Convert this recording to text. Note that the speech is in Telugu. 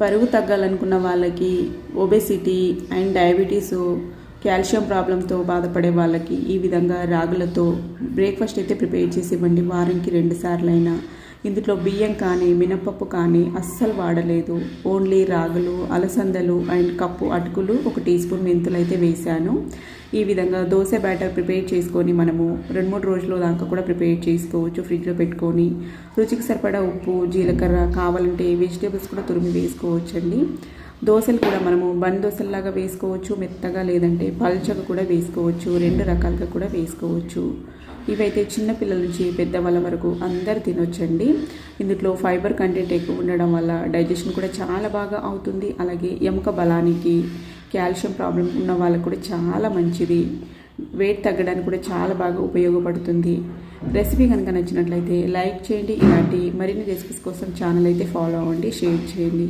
బరువు తగ్గాలనుకున్న వాళ్ళకి ఒబెసిటీ అండ్ డయాబెటీస్ కాల్షియం ప్రాబ్లంతో బాధపడే వాళ్ళకి ఈ విధంగా రాగులతో బ్రేక్ఫాస్ట్ అయితే ప్రిపేర్ చేసి ఇవ్వండి వారానికి రెండు సార్లైనా. ఇందులో బియ్యం కానీ మినపప్పు కానీ అస్సలు వాడలేదు. ఓన్లీ రాగులు అలసందలు అండ్ కప్పు అటుకులు ఒక టీ స్పూన్ మెంతులు అయితే వేశాను. ఈ విధంగా దోశ బ్యాటర్ ప్రిపేర్ చేసుకొని మనము రెండు మూడు రోజుల దాకా కూడా ప్రిపేర్ చేసుకోవచ్చు ఫ్రిడ్జ్లో పెట్టుకొని. రుచికి సరిపడా ఉప్పు జీలకర్ర కావాలంటే వెజిటేబుల్స్ కూడా తురిమి వేసుకోవచ్చండి. దోశలు కూడా మనము బన్ దోశల్లాగా వేసుకోవచ్చు మెత్తగా లేదంటే పల్చగా కూడా వేసుకోవచ్చు రెండు రకాలుగా కూడా వేసుకోవచ్చు. ఇవైతే చిన్నపిల్లల నుంచి పెద్దవాళ్ళ వరకు అందరు తినొచ్చండి. ఇందులో ఫైబర్ కంటెంట్ ఎక్కువ ఉండడం వల్ల డైజెషన్ కూడా చాలా బాగా అవుతుంది. అలాగే ఎముక బలానికి కాల్షియం ప్రాబ్లం ఉన్న వాళ్ళకు కూడా చాలా మంచిది. వెయిట్ తగ్గడానికి కూడా చాలా బాగా ఉపయోగపడుతుంది. రెసిపీ కనుక నచ్చినట్లయితే లైక్ చేయండి. ఇలాంటి మరిన్ని రెసిపీస్ కోసం ఛానల్ అయితే ఫాలో అవ్వండి షేర్ చేయండి.